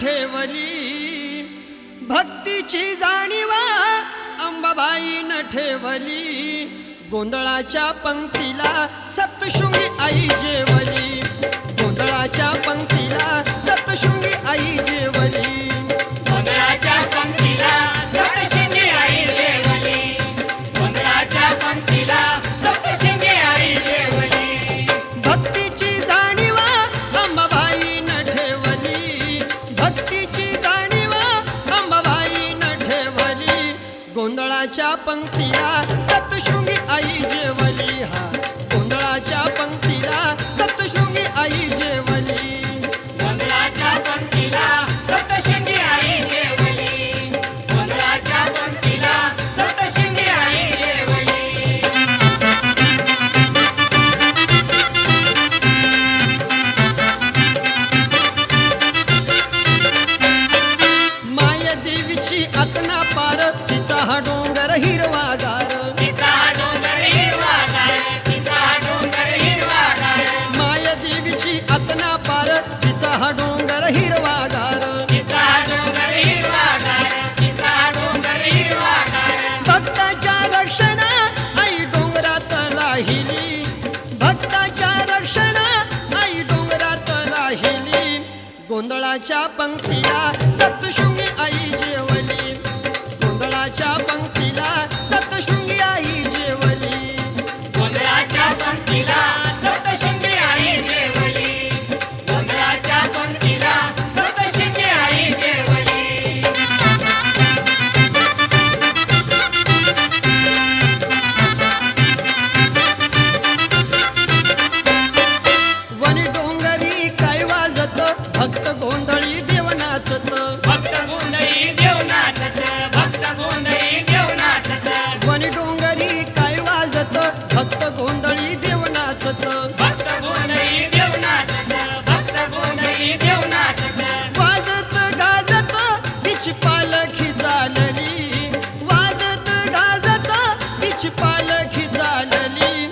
ठेवली. भक्तीची जाणीवा अंबाबाईनं ठेवली. गोंधळाच्या पंक्तीला सप्तशृंगी आई शृंगी देवीची आकना पार तिचा हा डोंगर हिरवागार. तिचा डोंगर हिरवा गोंधळाच्या पंक्तीला सप्तशृंगी आई जेवली. गोंधळाच्या पंक्तीला तिची पालखी चालली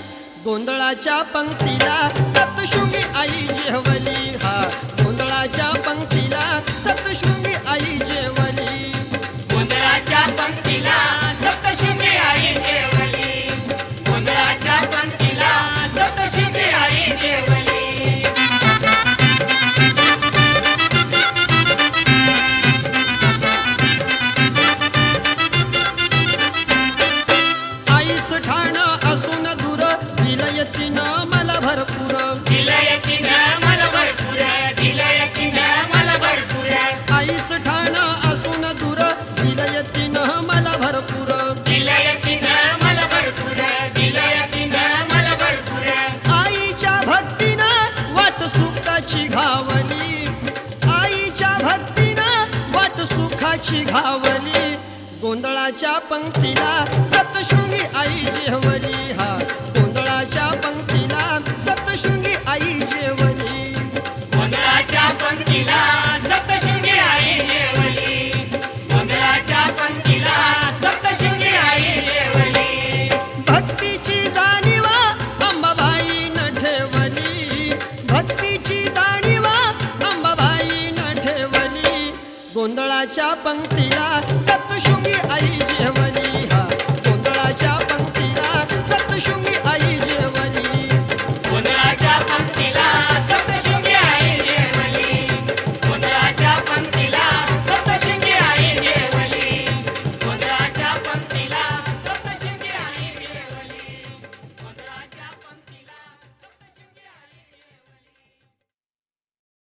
गोंधळाच्या पंक्तीला सप्तशृंगी आई जेवली. पंक्तीला सतशृंगी आई जेवली हा. गोंधळाच्या पंक्तीला सतशृंगी आई जेवली. गोंधळाच्या पंक्तीला गोंधळाच्या पंक्तीला भक्तीची ठेवली. भक्तीची ठेवली. पंक्तीला आई